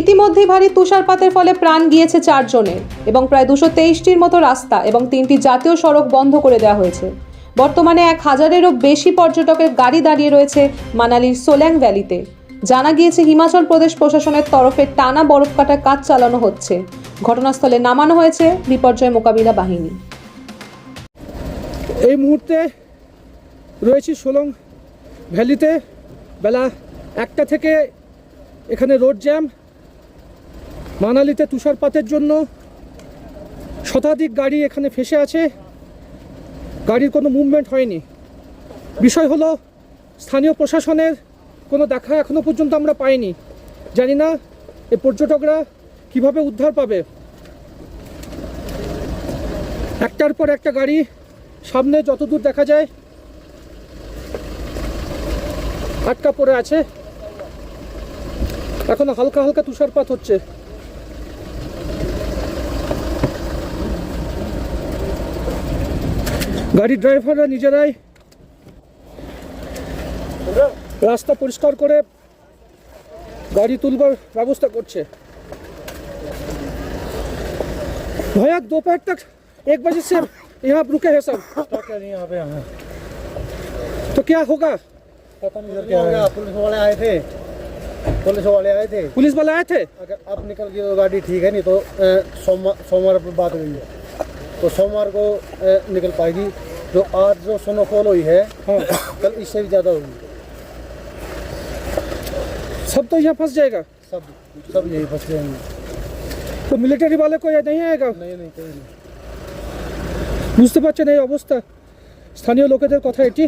ইতিমধ্যেই ভারী তুষারপাতের ফলে প্রাণ গিয়েছে চারজনের এবং প্রায় দুশো তেইশটির মতো রাস্তা এবং তিনটি জাতীয় সড়ক বন্ধ করে দেওয়া হয়েছে। বর্তমানে এক হাজারেরও বেশি পর্যটকের গাড়ি দাঁড়িয়ে রয়েছে মানালির সোল্যাং ভ্যালিতে। জানা গিয়েছে, হিমাচল প্রদেশ প্রশাসনের তরফে টানা বরফ কাটার কাজ চালানো হচ্ছে। ঘটনাস্থলে নামানো হয়েছে বিপর্যয় মোকাবিলা বাহিনী। এই মুহূর্তে রয়েছি সোলং ভ্যালিতে। বেলা একটা থেকে এখানে রোড জ্যাম। মানালিতে তুষারপাতের জন্য শতাধিক গাড়ি এখানে ফেসে আছে। গাড়ির কোনো মুভমেন্ট হয়নি। বিষয় হলো, স্থানীয় প্রশাসনের কোনো দেখা এখনও পর্যন্ত আমরা পাইনি। জানি না এই পর্যটকরা কীভাবে উদ্ধার পাবে। একটার পর একটা গাড়ি সামনে যতদূর দেখা যায় আটকা পড়ে আছে। এখন হালকা হালকা তুষারপাত হচ্ছে। গাড়ির ড্রাইভাররা নিজেরাই রাস্তা পরিষ্কার করে গাড়ি তুলবার ব্যবস্থা করছে भैया दोपहर तक एक बजे से यहाँ आप रुके हैं सब क्या नहीं यहाँ पे यहाँ तो क्या होगा पता नहीं सर क्या होगा पुलिस वाले आए थे पुलिस वाले आए थे पुलिस वाले आए थे अगर अब निकल गई तो गाड़ी ठीक है नहीं तो अ, सोमवार सोमवार पर बात हुई है तो सोमवार को अ, निकल पाएगी जो आज जो स्नोफॉल हुई है हाँ कल इससे भी ज़्यादा होगी सब तो यहाँ फंस जाएगा सब सब यही फंस जाएंगे তো মিলিটারি वाले को नहीं आएगा नहीं नहीं कोई नहीं বুঝতে পারছেন এই অবস্থা স্থানীয় লোকেদের কথা এটি